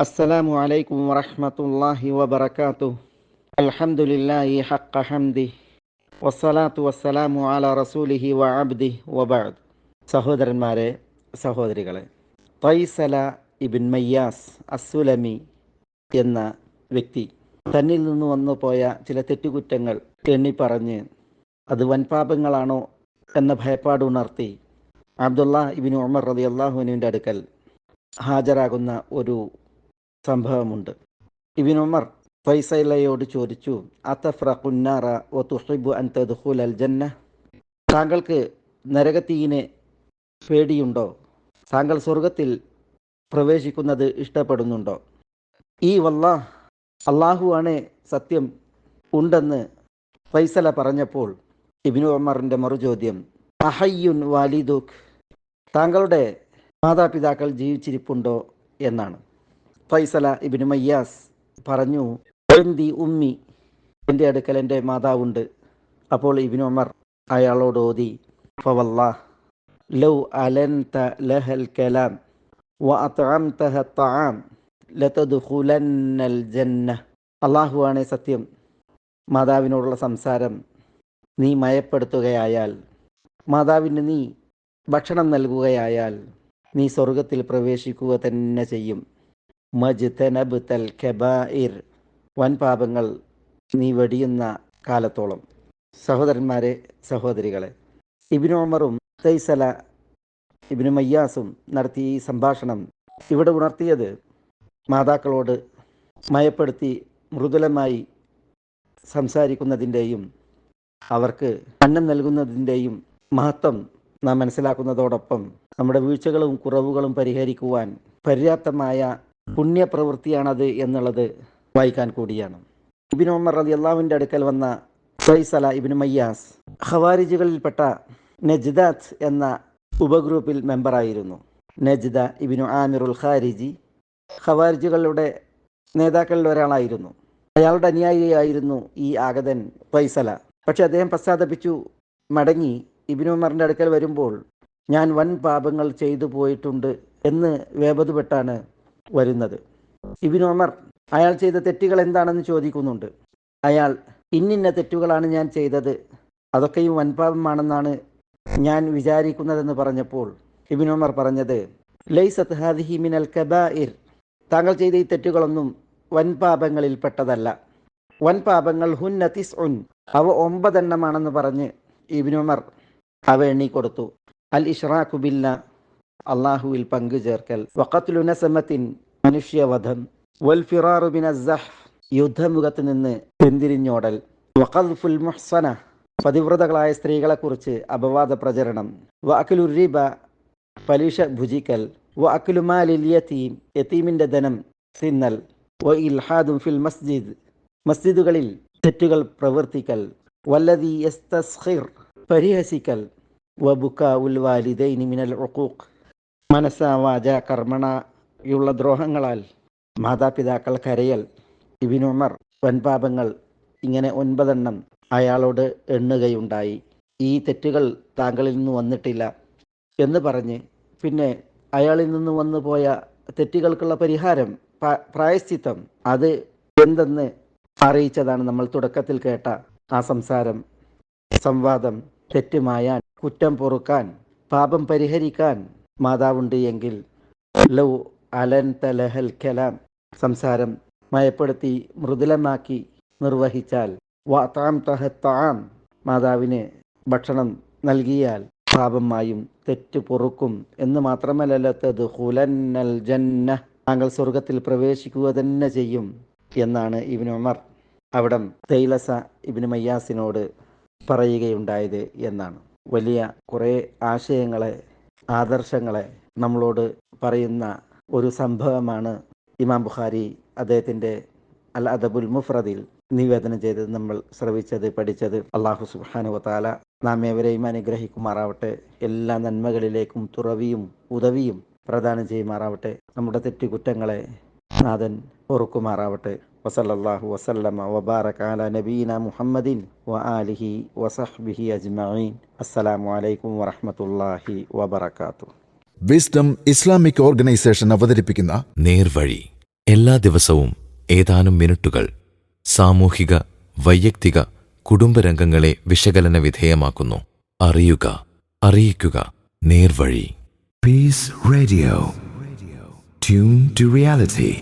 السلام عليكم ورحمة الله وبركاته الحمد لله حق حمده والصلاة والسلام على رسوله وعبده وبعد സഹോദരന്മാരെ സഹോദരികളെ തൈസല ഇബിൻ മയ്യാസ് അസുലമി എന്ന വ്യക്തി തന്നിൽ നിന്ന് വന്നു പോയ ചില തെറ്റുകുറ്റങ്ങൾ എണ്ണിപ്പറഞ്ഞ് അത് വൻപാപങ്ങളാണോ എന്ന ഭയപ്പാടുണർത്തി അബ്ദുള്ള ഇബിൻ ഉമർ റതി അള്ളാഹുവിൻ്റെ അടുക്കൽ ഹാജരാകുന്ന ഒരു സംഭവമുണ്ട്. ഇബിൻ ഉമർ ഫൈസലയോട് ചോദിച്ചു അത്തഫ്ര കുന്നാറ ഒ തുഹിബു അൻ തദ്ഹുൽ അൽ ജന്ന? താങ്കൾക്ക് നരകത്തീയിനെ പേടിയുണ്ടോ? താങ്കൾ സ്വർഗത്തിൽ പ്രവേശിക്കുന്നത് ഇഷ്ടപ്പെടുന്നുണ്ടോ? ഈ വല്ലാ അള്ളാഹുവാണ് സത്യം ഉണ്ടെന്ന് ഫൈസല പറഞ്ഞപ്പോൾ ഇബിനു ഉമറിന്റെ മറുചോദ്യം അഹയ്യുൻ വാലിദുഖ് താങ്കളുടെ മാതാപിതാക്കൾ ജീവിച്ചിരിപ്പുണ്ടോ? എന്നാണ്. ഫൈസല ഇബിന് മയ്യാസ് പറഞ്ഞു എന്തി ഉമ്മി. എന്റെ അടുക്കൽ എന്റെ മാതാവുണ്ട്. അപ്പോൾ ഇബിൻ ഉമർ അയാളോട് ഓതി ഫവല്ലാ ലൗ അലൻത ലഹൽ കലാം വഅത്അംതഹ തആം ലതദ്ഖുലന്നൽ ജന്ന. അള്ളാഹുവാണ് സത്യം. മാതാവിനോടുള്ള സംസാരം നീ മയപ്പെടുത്തുകയായാൽ മാതാവിന് നീ ഭക്ഷണം നൽകുകയായാൽ നീ സ്വർഗത്തിൽ പ്രവേശിക്കുക തന്നെ ചെയ്യും. മജ്തനബ്തൽ കബായിർ വൻ പാപങ്ങൾ നീ വടിയുന്ന കാലത്തോളം. സഹോദരന്മാരെ സഹോദരികളെ ഇബിനു ഉമറും തൈസല ഇബിനു മയ്യാസും നടത്തിയ ഈ സംഭാഷണം ഇവിടെ ഉണർത്തിയത് മാതാക്കളോട് മയപ്പെടുത്തി മൃദുലമായി സംസാരിക്കുന്നതിന്റെയും അവർക്ക് അന്നം നൽകുന്നതിന്റെയും മഹത്വം നാം മനസ്സിലാക്കുന്നതോടൊപ്പം നമ്മുടെ വീഴ്ചകളും കുറവുകളും പരിഹരിക്കുവാൻ പര്യാപ്തമായ പുണ്യപ്രവൃത്തിയാണത് എന്നുള്ളത് വായിക്കാൻ കൂടിയാണ്. ഇബിൻ ഉമർ റതി അള്ളാവിന്റെ അടുക്കൽ വന്ന ഫൈസല ഇബിൻ മയ്യാസ് ഹവാരിജുകളിൽപ്പെട്ട നജ്ദാത്ത് എന്ന ഉപഗ്രൂപ്പിൽ മെമ്പറായിരുന്നു. നജ്ദ ഇബിനു ആമിറുൽ ഖാരിജി ഖവാരിജുകളുടെ നേതാക്കളിൽ ഒരാളായിരുന്നു. അയാളുടെ അനുയായിയായിരുന്നു ഈ ആഗതൻ ഫൈസല. പക്ഷെ അദ്ദേഹം പശ്ചാത്തപിച്ചു മടങ്ങി ഇബിനു ഉമറിന്റെ അടുക്കൽ വരുമ്പോൾ ഞാൻ വൻ പാപങ്ങൾ ചെയ്തു പോയിട്ടുണ്ട് എന്ന് വേപതുപെട്ടാണ് വരുന്നത്. ഇബിനോമർ ഉമർ അയാൾ ചെയ്ത തെറ്റുകൾ എന്താണെന്ന് ചോദിക്കുന്നുണ്ട്. അയാൾ ഇന്നിന്ന തെറ്റുകളാണ് ഞാൻ ചെയ്തത്. അതൊക്കെയും വൻപാപമാണെന്നാണ് ഞാൻ വിചാരിക്കുന്നതെന്ന് പറഞ്ഞപ്പോൾ ഇബിൻ ഉമർ പറഞ്ഞത് ലൈസത്ത് ഹാദിഹി മിനൽ കബായിർ താങ്കൾ ചെയ്ത ഈ തെറ്റുകളൊന്നും വൻപാപങ്ങളിൽപ്പെട്ടതല്ല വൻപാപങ്ങൾ ഹുന്നതിസ് ഉൻ അവ ഒമ്പതെണ്ണമാണെന്ന് പറഞ്ഞ് ഇബിൻ ഉമർ അവ എണ്ണിക്കൊടുത്തു. അൽ ഇഷ്റാഖു ബില്ല അള്ളാഹുവിൽ പങ്കുചേർക്കൽ വഖത്തുലുനസമത്തിൻ മനുഷ്യവധം. വൽ ഫിറാറു ബിൻ അസഹ് യുദ്ധമുഖത്ത് നിന്ന് പിന്തിരിഞ്ഞോടൽ. വഖദ്ഫുൽ മുഹ്സന. പതിവ്രതകളായ സ്ത്രീകളെക്കുറിച്ച് അപവാദ പ്രചരണം. വ അഖിലു റിബ. പലിശ ഭുജിക്കൽ. വ അഖിലുമാലിൽ യതീം. യതീമിന്റെ ധനം തിന്നൽ. വ ഇൽഹാദും ഫിൽ മസ്ജിദ്. മസ്ജിദുകളിൽ തെറ്റുകൾ പ്രവർത്തിക്കൽ. വല്ലതി യസ്തസ്ഖിർ. പരിഹസിക്കൽ. വ ബുക്ക ഉൽ വാലിദൈനി മിനൽ ഉഖൂഖ്. മനസ്സ വാച കർമ്മണയുള്ള ദ്രോഹങ്ങളാൽ മാതാപിതാക്കൾ കരയൽ ഇബിനുമർ വൻപാപങ്ങൾ ഇങ്ങനെ ഒൻപതെണ്ണം അയാളോട് എണ്ണുകയുണ്ടായി. ഈ തെറ്റുകൾ താങ്കളിൽ നിന്ന് വന്നിട്ടില്ല എന്ന് പറഞ്ഞ് പിന്നെ അയാളിൽ നിന്ന് വന്നു പോയ തെറ്റുകൾക്കുള്ള പരിഹാരം പ്രായശ്ചിത്തം അത് എന്തെന്ന് അറിയിച്ചതാണ് നമ്മൾ തുടക്കത്തിൽ കേട്ട ആ സംസാരം. സംവാദം തെറ്റുമായാൻ കുറ്റം പൊറുക്കാൻ പാപം പരിഹരിക്കാൻ മാതാവുണ്ട് എങ്കിൽ ലൗ അലൻ തലഹൽ കലാം സംസാരം മയപ്പെടുത്തി മൃദുലമാക്കി നിർവഹിച്ചാൽ. വാത്താം തഹത്താം മാതാവിന് ഭക്ഷണം നൽകിയാൽ പാപമായും തെറ്റു പൊറുക്കും. എന്ന് മാത്രമല്ലത് ഹുലന്നൽ ജന്ന താങ്കൾ സ്വർഗത്തിൽ പ്രവേശിക്കുക തന്നെ ചെയ്യും എന്നാണ് ഇബിന് ഉമർ അവിടം തൈലസ ഇബിന് മയ്യാസിനോട് പറയുകയുണ്ടായത് എന്നാണ്. വലിയ കുറേ ആശയങ്ങളെ ആദർശങ്ങളെ നമ്മളോട് പറയുന്ന ഒരു സംഭവമാണ് ഇമാം ബുഖാരി അദ്ദേഹത്തിന്റെ അൽ അദബുൽ മുഫ്രദിൽ നിവേദനം ചെയ്തത് നമ്മൾ ശ്രവിച്ചത് പഠിച്ചത്. അള്ളാഹു സുബാനു താല നാം ഏവരെയും അനുഗ്രഹിക്കുമാറാവട്ടെ. എല്ലാ നന്മകളിലേക്കും തുറവിയും ഉദവിയും പ്രദാനം ചെയ്യുമാറാവട്ടെ. നമ്മുടെ തെറ്റുകുറ്റങ്ങളെ നാഥൻ പൊറുക്കുമാറാവട്ടെ വസല്ലാഹു വസല്ലമ വബാറക് അല നബീന മുഹമ്മദിൻ വ ആലിഹി വസഹ്ബിഹി അജ്മഈൻ. അസ്സലാമു അലൈക്കും വറഹ്മത്തുള്ളാഹി വബറകാതു വിസ്ഡം ഇസ്ലാമിക് ഓർഗനൈസേഷൻ അവതരിപ്പിക്കുന്ന നേർവഴി. എല്ലാ ദിവസവും ഏതാനും മിനിറ്റുകൾ സാമൂഹിക വൈയക്തിക കുടുംബരംഗങ്ങളെ വിശകലന വിധേയമാക്കുന്നു. അറിയുക അറിയിക്കുക. നേർവഴി. Peace radio tune to reality